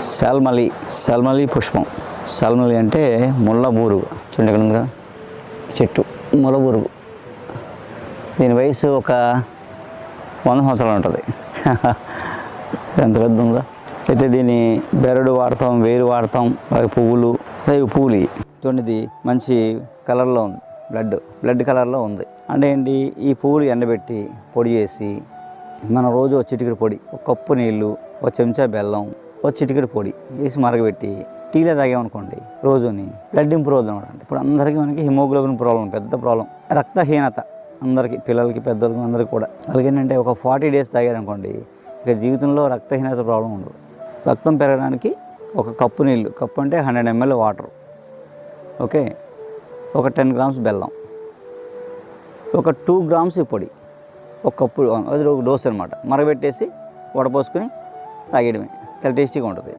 శాల్మలి శాల్మలి పుష్పం. శాల్మలి అంటే ముళ్ళ బూరుగు. చూడండి ఇక్కడ ఉందిగా? చెట్టు ముళ్ళ బూరుగు. దీని వయసు ఒక వంద సంవత్సరాలు ఉంటుంది. ఎంత పెద్ద ఉందా? అయితే దీని బెరడు వాడతాం వేరు వాడతాం అలాగే పువ్వులు అలాగే పువ్వులు ఇవి. చూడండి ఇది మంచి కలర్లో ఉంది. బ్లడ్ బ్లడ్ కలర్లో ఉంది. అంటే ఏంటి? ఈ పువ్వులు ఎండబెట్టి పొడి చేసి మన రోజు ఒక చిటికెడు పొడి ఒక కప్పు నీళ్ళు ఒక చెంచా బెల్లం ఒక చిటికెడు పొడి వేసి మరగబెట్టి టీలో తాగామనుకోండి రోజుని బ్లడ్ ఇంప్రూవ్ అవుతుంది అనమాట. ఇప్పుడు అందరికీ మనకి హిమోగ్లోబిన్ ప్రాబ్లం పెద్ద ప్రాబ్లం రక్తహీనత అందరికీ పిల్లలకి పెద్దలకి అందరికీ కూడా. అలాగేంటంటే ఒక ఫార్టీ డేస్ తాగారనుకోండి ఇక జీవితంలో రక్తహీనత ప్రాబ్లం ఉండదు. రక్తం పెరగడానికి ఒక కప్పు నీళ్ళు కప్పు అంటే హండ్రెడ్ ఎంఎల్ వాటర్ ఓకే? ఒక టెన్ గ్రామ్స్ బెల్లం ఒక టూ గ్రామ్స్ పొడి ఒక కప్పు అది ఒక డోస్ అనమాట. మరగబెట్టేసి వడపోసుకుని తాగేయడమే. ചില ടേസ്റ്റ് കൊണ്ടത്